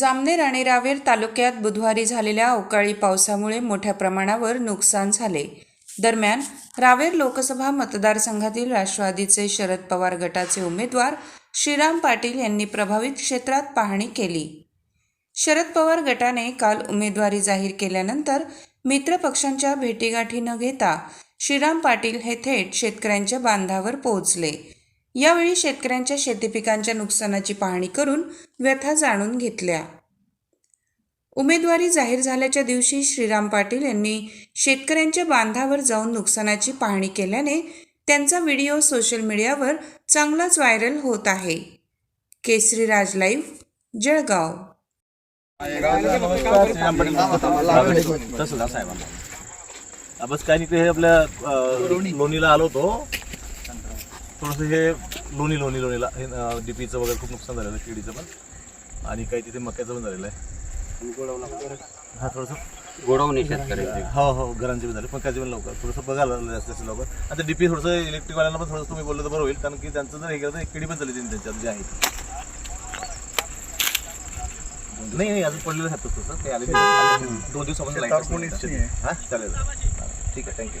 जामनेर आणि रावेर तालुक्यात बुधवारी झालेल्या अवकाळी पावसामुळे मोठ्या प्रमाणावर नुकसान झाले. दरम्यान रावेर लोकसभा मतदारसंघातील राष्ट्रवादीचे शरद पवार गटाचे उमेदवार श्रीराम पाटील यांनी प्रभावित क्षेत्रात पाहणी केली. शरद पवार गटाने काल उमेदवारी जाहीर केल्यानंतर मित्रपक्षांच्या भेटीगाठी न घेता श्रीराम पाटील हे थेट शेतकऱ्यांच्या बांधावर पोहोचले. यावेळी शेतकऱ्यांच्या शेतीपिकांच्या नुकसानाची पाहणी करून व्यथा जाणून घेतल्या. उमेदवारी जाहीर झाल्याच्या दिवशी श्रीराम पाटील यांनी शेतकऱ्यांच्या बांधावर जाऊन नुकसानाची पाहणी केल्याने त्यांचा व्हिडिओ सोशल मीडियावर चांगलाच व्हायरल होत आहे. केसरी राज लाईव्ह जळगाव. काय नाही ते आपल्या लोणीला आलो होतो. थोडंसं हे लोणी लोणी लोणीला. हे डीपीचं वगैरे खूप नुकसान झालेलं आहे केळीचं पण. आणि काही तिथे मक्याचं पण झालेलं आहे. हा थोडंसं. गोडवणे शेतकऱ्याचे. हो हो घरांचे पण झाले. पण त्याचे पण लवकर. थोडंसं बघायला लागलं जास्त जास्त लवकर. आता डीपी थोडंसं इलेक्ट्रिकवाल्यांना पण थोडंसं तुम्ही बोललं तर बरं होईल. कारण की त्यांचं जर हे केलं तर एक किडी पण झाली त्यांनी त्यांच्यात जे आहे नाही नाही अजून पडलेलं आहे तसं ते आले. दोन दिवसापासून हा चालेल. ठीक आहे थँक्यू